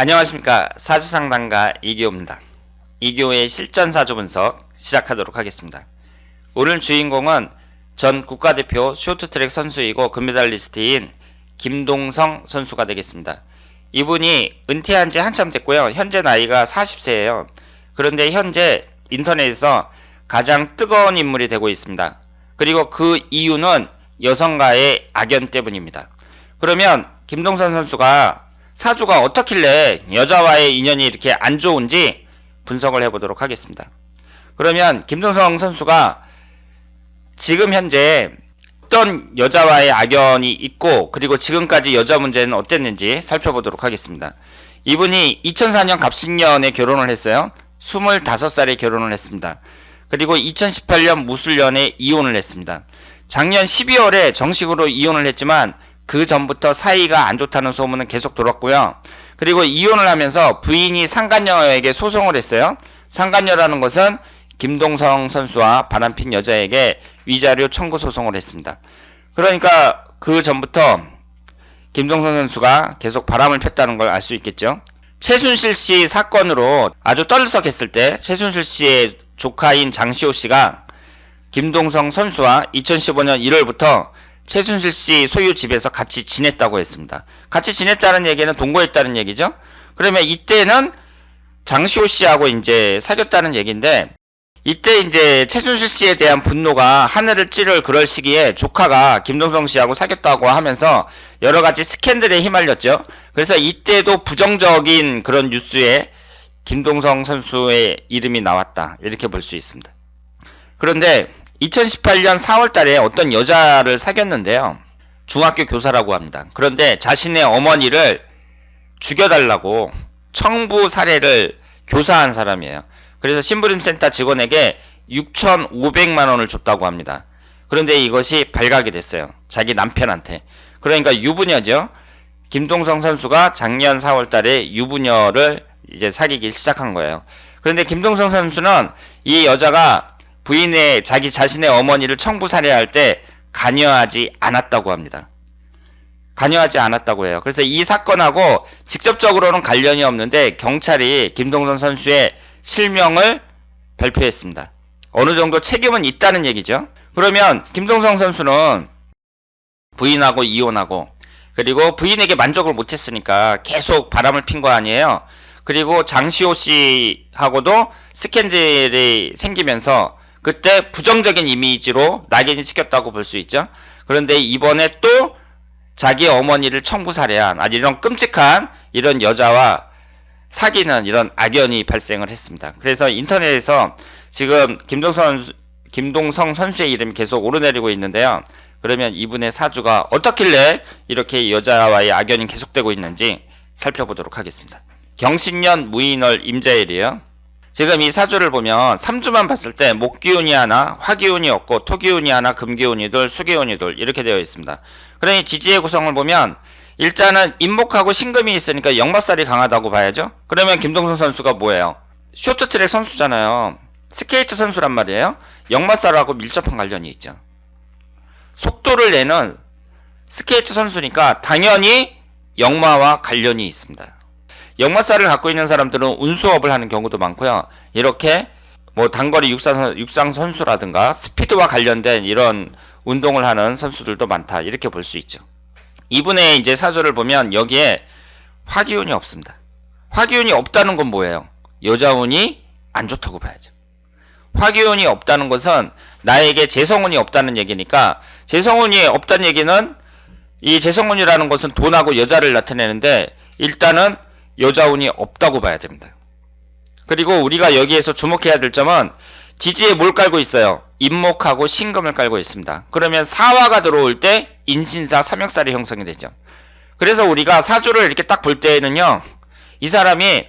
안녕하십니까 사주상담가 이기호입니다. 이기호의 실전 사주 분석 시작하도록 하겠습니다. 오늘 주인공은 전 국가대표 쇼트트랙 선수이고 금메달리스트인 김동성 선수가 되겠습니다. 이분이 은퇴한 지 한참 됐고요. 현재 나이가 40세예요. 그런데 현재 인터넷에서 가장 뜨거운 인물이 되고 있습니다. 그리고 그 이유는 여성과의 악연 때문입니다. 그러면 김동선 선수가 사주가 어떻길래 여자와의 인연이 이렇게 안 좋은지 분석을 해보도록 하겠습니다. 그러면 김동성 선수가 지금 현재 어떤 여자와의 악연이 있고 그리고 지금까지 여자 문제는 어땠는지 살펴보도록 하겠습니다. 이분이 2004년 갑신년에 결혼을 했어요. 25살에 결혼을 했습니다. 그리고 2018년 무술년에 이혼을 했습니다. 작년 12월에 정식으로 이혼을 했지만 그 전부터 사이가 안 좋다는 소문은 계속 돌았고요. 그리고 이혼을 하면서 부인이 상간녀에게 소송을 했어요. 상간녀라는 것은 김동성 선수와 바람핀 여자에게 위자료 청구 소송을 했습니다. 그러니까 그 전부터 김동성 선수가 계속 바람을 폈다는 걸 알 수 있겠죠. 최순실 씨 사건으로 아주 떨썩했을 때 최순실 씨의 조카인 장시호 씨가 김동성 선수와 2015년 1월부터 최순실 씨 소유 집에서 같이 지냈다고 했습니다. 같이 지냈다는 얘기는 동거했다는 얘기죠. 그러면 이때는 장시호 씨하고 이제 사귀었다는 얘기인데 이때 이제 최순실 씨에 대한 분노가 하늘을 찌를 그럴 시기에 조카가 김동성 씨하고 사귀었다고 하면서 여러 가지 스캔들에 휘말렸죠. 그래서 이때도 부정적인 그런 뉴스에 김동성 선수의 이름이 나왔다. 이렇게 볼 수 있습니다. 그런데 2018년 4월 달에 어떤 여자를 사귀었는데요. 중학교 교사라고 합니다. 그런데 자신의 어머니를 죽여달라고 청부 사례를 교사한 사람이에요. 그래서 심부름센터 직원에게 6,500만 원을 줬다고 합니다. 그런데 이것이 발각이 됐어요. 자기 남편한테. 그러니까 유부녀죠. 김동성 선수가 작년 4월 달에 유부녀를 이제 사귀기 시작한 거예요. 그런데 김동성 선수는 이 여자가 부인의 자기 자신의 어머니를 청부 살해할 때 관여하지 않았다고 합니다. 관여하지 않았다고 해요. 그래서 이 사건하고 직접적으로는 관련이 없는데 경찰이 김동선 선수의 실명을 발표했습니다. 어느 정도 책임은 있다는 얘기죠. 그러면 김동성 선수는 부인하고 이혼하고 그리고 부인에게 만족을 못했으니까 계속 바람을 핀 거 아니에요. 그리고 장시호 씨하고도 스캔들이 생기면서 그때 부정적인 이미지로 낙인이 찍혔다고 볼 수 있죠. 그런데 이번에 또 자기 어머니를 청부 살해한 아주 이런 끔찍한 이런 여자와 사귀는 이런 악연이 발생을 했습니다. 그래서 인터넷에서 지금 김동선 김동성 선수의 이름이 계속 오르내리고 있는데요. 그러면 이분의 사주가 어떻길래 이렇게 여자와의 악연이 계속되고 있는지 살펴보도록 하겠습니다. 경신년 무인월 임자일이에요. 지금 이 사주를 보면 3주만 봤을 때 목기운이 하나, 화기운이 없고 토기운이 하나, 금기운이 둘, 수기운이 둘 이렇게 되어 있습니다. 그러니 지지의 구성을 보면 일단은 임목하고 신금이 있으니까 역마살이 강하다고 봐야죠. 그러면 김동선 선수가 뭐예요? 쇼트트랙 선수잖아요. 스케이트 선수란 말이에요. 역마살하고 밀접한 관련이 있죠. 속도를 내는 스케이트 선수니까 당연히 역마와 관련이 있습니다. 역마살을 갖고 있는 사람들은 운수업을 하는 경우도 많고요. 이렇게 뭐 단거리 육상, 육상 선수라든가 스피드와 관련된 이런 운동을 하는 선수들도 많다. 이렇게 볼 수 있죠. 이분의 이제 사주를 보면 여기에 화기운이 없습니다. 화기운이 없다는 건 뭐예요? 여자운이 안 좋다고 봐야죠. 화기운이 없다는 것은 나에게 재성운이 없다는 얘기니까 재성운이 없다는 얘기는 이 재성운이라는 것은 돈하고 여자를 나타내는데 일단은 여자운이 없다고 봐야 됩니다. 그리고 우리가 여기에서 주목해야 될 점은 지지에 뭘 깔고 있어요? 임목하고 신금을 깔고 있습니다. 그러면 사화가 들어올 때 인신사 삼역살이 형성이 되죠. 그래서 우리가 사주를 이렇게 딱 볼 때에는요. 이 사람이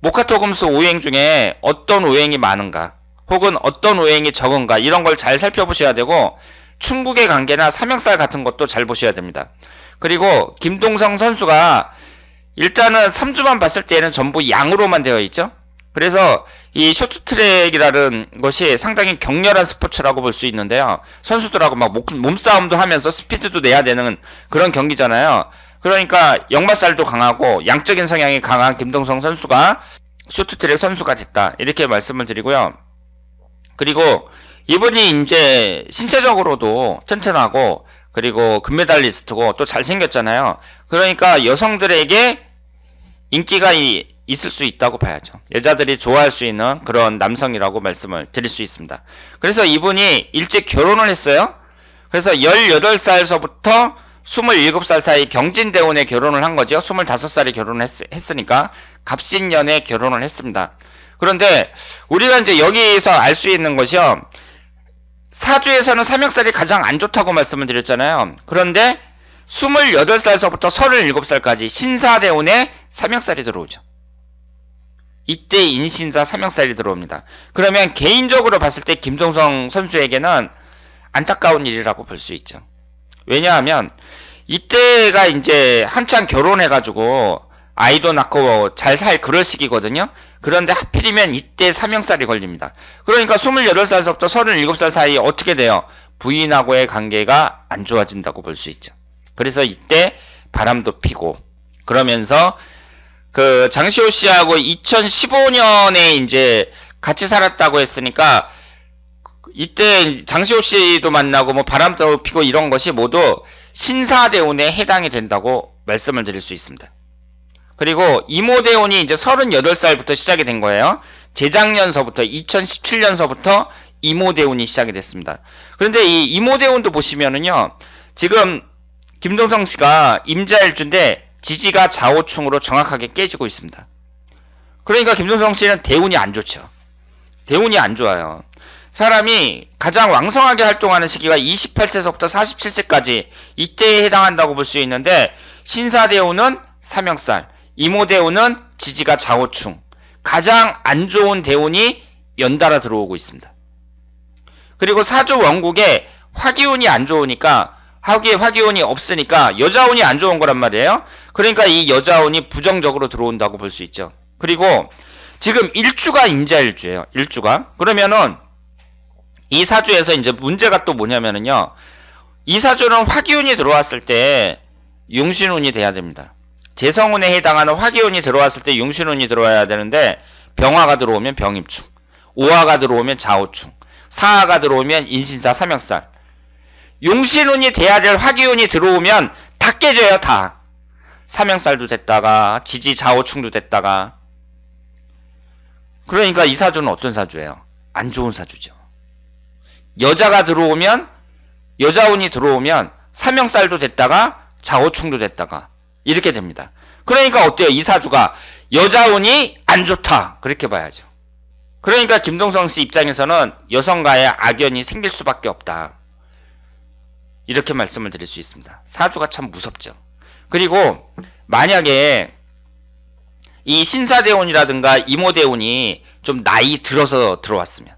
모카토금수 오행 중에 어떤 오행이 많은가 혹은 어떤 오행이 적은가 이런 걸 잘 살펴보셔야 되고 충국의 관계나 삼역살 같은 것도 잘 보셔야 됩니다. 그리고 김동성 선수가 일단은 3주만 봤을 때에는 전부 양으로만 되어 있죠. 그래서 이 쇼트트랙이라는 것이 상당히 격렬한 스포츠라고 볼 수 있는데요. 선수들하고 막 몸싸움도 하면서 스피드도 내야 되는 그런 경기잖아요. 그러니까 역마살도 강하고 양적인 성향이 강한 김동성 선수가 쇼트트랙 선수가 됐다. 이렇게 말씀을 드리고요. 그리고 이분이 이제 신체적으로도 튼튼하고 그리고 금메달리스트고 또 잘생겼잖아요. 그러니까 여성들에게 인기가 이- 있을 수 있다고 봐야죠. 여자들이 좋아할 수 있는 그런 남성이라고 말씀을 드릴 수 있습니다. 그래서 이분이 일찍 결혼을 했어요. 그래서 18살서부터 27살 사이 경진대원에 결혼을 한 거죠. 25살에 결혼을 했, 으니까 갑신년에 결혼을 했습니다. 그런데 우리가 이제 여기서 알 수 있는 것이요. 사주에서는 삼형살이 가장 안 좋다고 말씀을 드렸잖아요. 그런데 28살서부터 37살까지 신사대운에 삼형살이 들어오죠. 이때 인신사 삼형살이 들어옵니다. 그러면 개인적으로 봤을 때 김동성 선수에게는 안타까운 일이라고 볼 수 있죠. 왜냐하면 이때가 이제 한창 결혼해가지고 아이도 낳고 잘 살 그럴 시기거든요. 그런데 하필이면 이때 삼형살이 걸립니다. 그러니까 28살서부터 37살 사이에 어떻게 돼요? 부인하고의 관계가 안 좋아진다고 볼 수 있죠. 그래서 이때 바람도 피고 그러면서 그 장시호 씨하고 2015년에 이제 같이 살았다고 했으니까 이때 장시호 씨도 만나고 뭐 바람도 피고 이런 것이 모두 신사대운에 해당이 된다고 말씀을 드릴 수 있습니다. 그리고 이모대운이 이제 38살부터 시작이 된 거예요. 재작년서부터 2017년서부터 이모대운이 시작이 됐습니다. 그런데 이 이모대운도 보시면은요. 지금 김동성 씨가 임자일주인데 지지가 좌우충으로 정확하게 깨지고 있습니다. 그러니까 김동성 씨는 대운이 안 좋죠. 대운이 안 좋아요. 사람이 가장 왕성하게 활동하는 시기가 28세서부터 47세까지 이때에 해당한다고 볼 수 있는데 신사대운은 삼형살, 이모대운은 지지가 좌우충, 가장 안 좋은 대운이 연달아 들어오고 있습니다. 그리고 사주 원국에 화기운이 안 좋으니까 화기 화기운이 없으니까 여자운이 안 좋은 거란 말이에요. 그러니까 이 여자운이 부정적으로 들어온다고 볼 수 있죠. 그리고 지금 일주가 임자일주예요. 일주가 그러면은 이 사주에서 이제 문제가 또 뭐냐면은요. 이 사주는 화기운이 들어왔을 때 용신운이 돼야 됩니다. 재성운에 해당하는 화기운이 들어왔을 때 용신운이 들어와야 되는데 병화가 들어오면 병임충, 오화가 들어오면 자오충, 사화가 들어오면 인신사 삼형살. 용신운이 돼야 될 화기운이 들어오면 다 깨져요, 다. 삼형살도 됐다가 지지 자오충도 됐다가. 그러니까 이 사주는 어떤 사주예요? 안 좋은 사주죠. 여자가 들어오면 여자운이 들어오면 삼형살도 됐다가 자오충도 됐다가 이렇게 됩니다. 그러니까 어때요? 이 사주가 여자운이 안 좋다. 그렇게 봐야죠. 그러니까 김동성 씨 입장에서는 여성과의 악연이 생길 수밖에 없다. 이렇게 말씀을 드릴 수 있습니다. 사주가 참 무섭죠. 그리고 만약에 이 신사대운이라든가 이모대운이 좀 나이 들어서 들어왔으면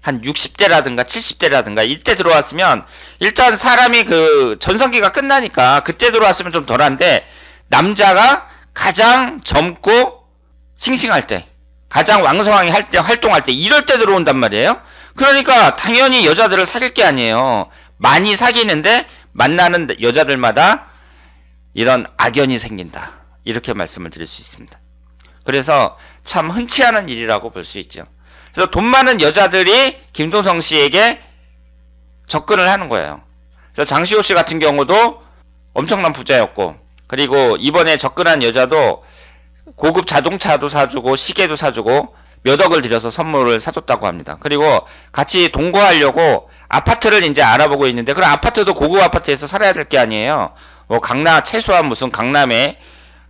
한 60대라든가 70대라든가 이때 들어왔으면 일단 사람이 그 전성기가 끝나니까 그때 들어왔으면 좀 덜한데 남자가 가장 젊고 싱싱할 때 가장 왕성하게 할 때 활동할 때 이럴 때 들어온단 말이에요. 그러니까 당연히 여자들을 사귈 게 아니에요. 많이 사귀는데 만나는 여자들마다 이런 악연이 생긴다. 이렇게 말씀을 드릴 수 있습니다. 그래서 참 흔치 않은 일이라고 볼 수 있죠. 그래서 돈 많은 여자들이 김동성 씨에게 접근을 하는 거예요. 그래서 장시호 씨 같은 경우도 엄청난 부자였고, 그리고 이번에 접근한 여자도 고급 자동차도 사주고, 시계도 사주고, 몇 억을 들여서 선물을 사줬다고 합니다. 그리고 같이 동거하려고 아파트를 이제 알아보고 있는데, 그럼 아파트도 고급 아파트에서 살아야 될 게 아니에요. 뭐 강남, 최소한 무슨 강남에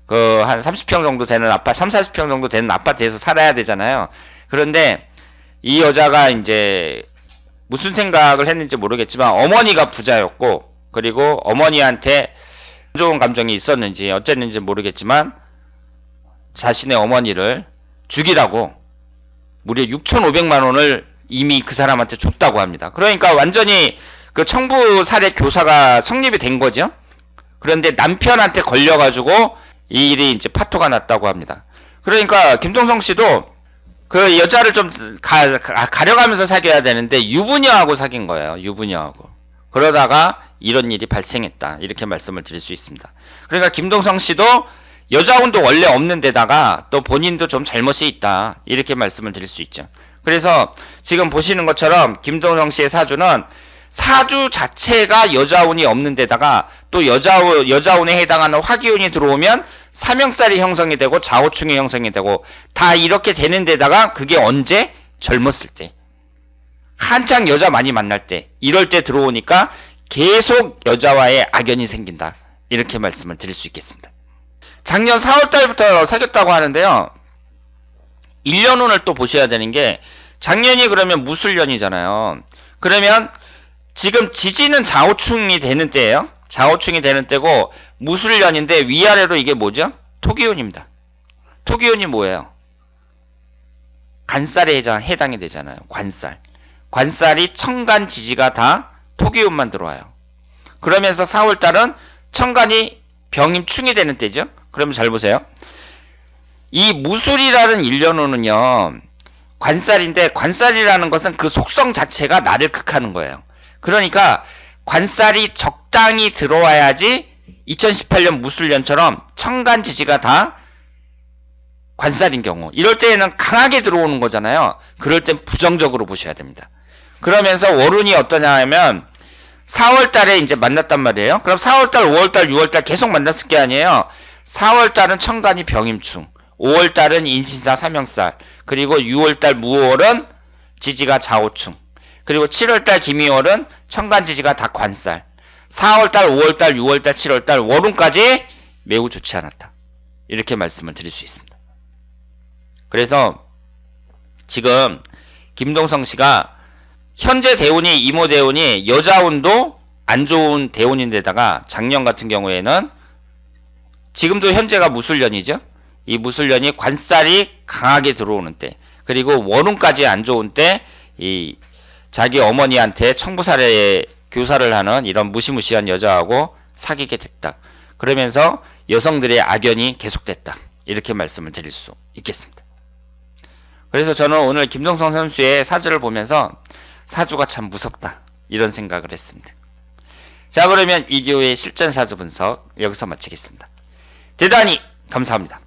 그 한 30평 정도 되는 아파트, 3, 40평 정도 되는 아파트에서 살아야 되잖아요. 그런데 이 여자가 이제 무슨 생각을 했는지 모르겠지만 어머니가 부자였고 그리고 어머니한테 안 좋은 감정이 있었는지 어쨌는지 모르겠지만 자신의 어머니를 죽이라고 무려 6,500만 원을 이미 그 사람한테 줬다고 합니다. 그러니까 완전히 그 청부 살해 교사가 성립이 된 거죠. 그런데 남편한테 걸려가지고 이 일이 이제 파토가 났다고 합니다. 그러니까 김동성 씨도 그 여자를 좀 가, 가, 가 려가면서 사귀어야 되는데 유부녀하고 사귄 거예요. 유부녀하고. 그러다가 이런 일이 발생했다. 이렇게 말씀을 드릴 수 있습니다. 그러니까 김동성 씨도 여자운도 원래 없는 데다가 또 본인도 좀 잘못이 있다. 이렇게 말씀을 드릴 수 있죠. 그래서 지금 보시는 것처럼 김동성 씨의 사주는 사주 자체가 여자운이 없는 데다가 또 여자운, 여자운에 해당하는 화기운이 들어오면 삼형살이 형성이 되고 좌우충이 형성이 되고 다 이렇게 되는 데다가 그게 언제? 젊었을 때. 한창 여자 많이 만날 때. 이럴 때 들어오니까 계속 여자와의 악연이 생긴다. 이렇게 말씀을 드릴 수 있겠습니다. 작년 4월 달부터 사귀었다고 하는데요. 1년 운을 또 보셔야 되는 게 작년이 그러면 무술년이잖아요. 그러면 지금 지지는 좌우충이 되는 때예요. 좌우충이 되는 때고 무술년인데 위아래로 이게 뭐죠? 토기운입니다. 토기운이 뭐예요? 간살에 해당, 해당이 되잖아요. 관살. 관살이 청간 지지가 다 토기운만 들어와요. 그러면서 4월달은 청간이 병임충이 되는 때죠. 그러면 잘 보세요. 이 무술이라는 1년호는요. 관살인데 관살이라는 것은 그 속성 자체가 나를 극하는 거예요. 그러니까 관살이 적당히 들어와야지 2018년 무술년처럼 청간 지지가 다 관살인 경우 이럴 때에는 강하게 들어오는 거잖아요. 그럴 땐 부정적으로 보셔야 됩니다. 그러면서 월운이 어떠냐 하면 4월 달에 이제 만났단 말이에요. 그럼 4월 달, 5월 달, 6월 달 계속 만났을 게 아니에요. 4월 달은 청간이 병임충, 5월 달은 인신사 삼형살, 그리고 6월 달 무월은 지지가 좌우충, 그리고 7월 달 김이월은 청간 지지가 다 관살, 4월 달, 5월 달, 6월 달, 7월 달 월운까지 매우 좋지 않았다. 이렇게 말씀을 드릴 수 있습니다. 그래서 지금 김동성 씨가 현재 대운이 이모 대운이 여자운도 안 좋은 대운인데다가 작년 같은 경우에는 지금도 현재가 무술년이죠. 이 무술년이 관살이 강하게 들어오는 때 그리고 월운까지 안 좋은 때 이 자기 어머니한테 청부살에 교사를 하는 이런 무시무시한 여자하고 사귀게 됐다. 그러면서 여성들의 악연이 계속됐다. 이렇게 말씀을 드릴 수 있겠습니다. 그래서 저는 오늘 김동성 선수의 사주를 보면서 사주가 참 무섭다. 이런 생각을 했습니다. 자, 그러면 이교의 실전 사주 분석 여기서 마치겠습니다. 대단히 감사합니다.